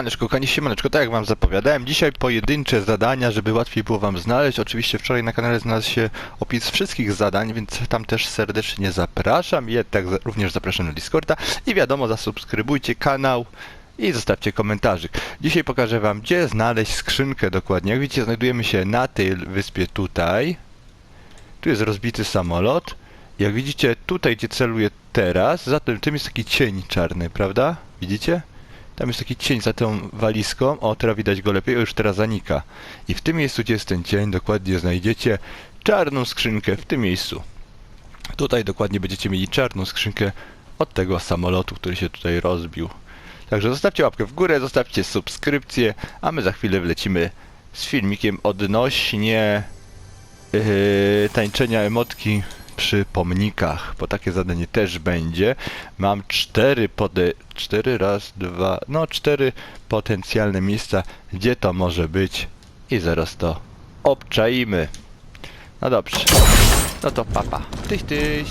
Siemaneczko, kochani, siemaneczko, tak jak wam zapowiadałem, dzisiaj pojedyncze zadania, żeby łatwiej było wam znaleźć. Oczywiście wczoraj na kanale znalazł się opis wszystkich zadań, więc tam też serdecznie zapraszam. I tak również zapraszam na Discorda. I wiadomo, zasubskrybujcie kanał i zostawcie komentarzyk. Dzisiaj pokażę wam, gdzie znaleźć skrzynkę dokładnie. Jak widzicie, znajdujemy się na tej wyspie tutaj. Tu jest rozbity samolot. Jak widzicie, tutaj gdzie celuję teraz, za tym, tym jest taki cień czarny, prawda? Widzicie? Tam jest taki cień za tą walizką. O, teraz widać go lepiej, o, już teraz zanika. I w tym miejscu, gdzie jest ten cień, dokładnie znajdziecie czarną skrzynkę w tym miejscu. Tutaj dokładnie będziecie mieli czarną skrzynkę od tego samolotu, który się tutaj rozbił. Także zostawcie łapkę w górę, zostawcie subskrypcję, a my za chwilę wlecimy z filmikiem odnośnie yy, tańczenia emotki przy pomnikach, bo takie zadanie też będzie. Mam cztery pode... cztery raz, dwa... no cztery potencjalne miejsca, gdzie to może być i zaraz to obczaimy. No dobrze. No to papa. Tyś, tyś.